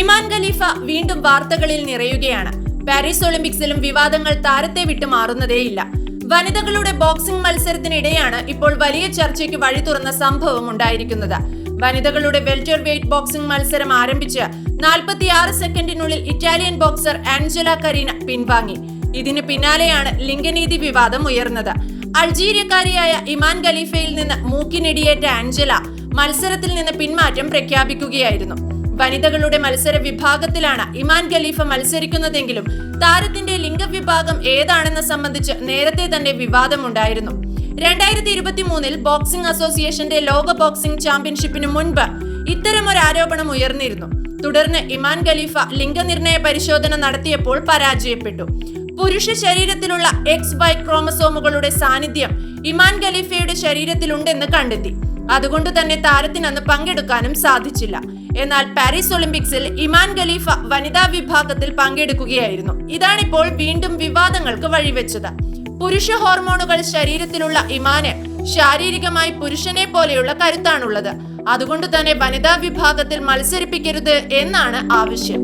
ഇമാൻ ഖലീഫ വീണ്ടും വാർത്തകളിൽ നിറയുകയാണ്. പാരീസ് ഒളിമ്പിക്സിലും വിവാദങ്ങൾ താരത്തെ വിട്ടു മാറുന്നതേയില്ല. വനിതകളുടെ ബോക്സിംഗ് മത്സരത്തിനിടെയാണ് ഇപ്പോൾ വലിയ ചർച്ചയ്ക്ക് വഴി തുറന്ന സംഭവം ഉണ്ടായിരിക്കുന്നത്. വനിതകളുടെ വെൽറ്റർ വെയ്റ്റ് ബോക്സിംഗ് മത്സരം ആരംഭിച്ച് നാൽപ്പത്തിയാറ് സെക്കൻഡിനുള്ളിൽ ഇറ്റാലിയൻ ബോക്സർ ആഞ്ചല കരീന പിൻവാങ്ങി. ഇതിന് പിന്നാലെയാണ് ലിംഗനീതി വിവാദം ഉയർന്നത്. അൾജീരിയക്കാരിയായ ഇമാൻ ഖലീഫയിൽ നിന്ന് മൂക്കിനിടിയേറ്റ ആഞ്ചല മത്സരത്തിൽ നിന്ന് പിന്മാറ്റം പ്രഖ്യാപിക്കുകയായിരുന്നു. വനിതകളുടെ മത്സര വിഭാഗത്തിലാണ് ഇമാൻ ഖലീഫ മത്സരിക്കുന്നതെങ്കിലും താരത്തിന്റെ ലിംഗവിഭാഗം ഏതാണെന്ന് സംബന്ധിച്ച് നേരത്തെ തന്നെ വിവാദമുണ്ടായിരുന്നു. രണ്ടായിരത്തി ഇരുപത്തി മൂന്നിൽ ബോക്സിംഗ് അസോസിയേഷന്റെ ലോക ബോക്സിംഗ് ചാമ്പ്യൻഷിപ്പിന് മുൻപ് ഇത്തരം ഒരു ആരോപണം ഉയർന്നിരുന്നു. തുടർന്ന് ഇമാൻ ഖലീഫ ലിംഗനിർണയ പരിശോധന നടത്തിയപ്പോൾ പരാജയപ്പെട്ടു. പുരുഷ ശരീരത്തിലുള്ള എക്സ് വൈ ക്രോമസോമുകളുടെ സാന്നിധ്യം ഇമാൻ ഖലീഫയുടെ ശരീരത്തിലുണ്ടെന്ന് കണ്ടെത്തി. അതുകൊണ്ട് തന്നെ താരത്തിന് അന്ന് പങ്കെടുക്കാനും സാധിച്ചില്ല. എന്നാൽ പാരീസ് ഒളിമ്പിക്സിൽ ഇമാൻ ഖലീഫ വനിതാ വിഭാഗത്തിൽ പങ്കെടുക്കുകയായിരുന്നു. ഇതാണിപ്പോൾ വീണ്ടും വിവാദങ്ങൾക്ക് വഴിവെച്ചത്. പുരുഷ ഹോർമോണുകൾ ശരീരത്തിലുള്ള ഇമാന് ശാരീരികമായി പുരുഷനെ പോലെയുള്ള കരുത്താണുള്ളത്. അതുകൊണ്ട് തന്നെ വനിതാ വിഭാഗത്തിൽ മത്സരിപ്പിക്കരുത് എന്നാണ് ആവശ്യം.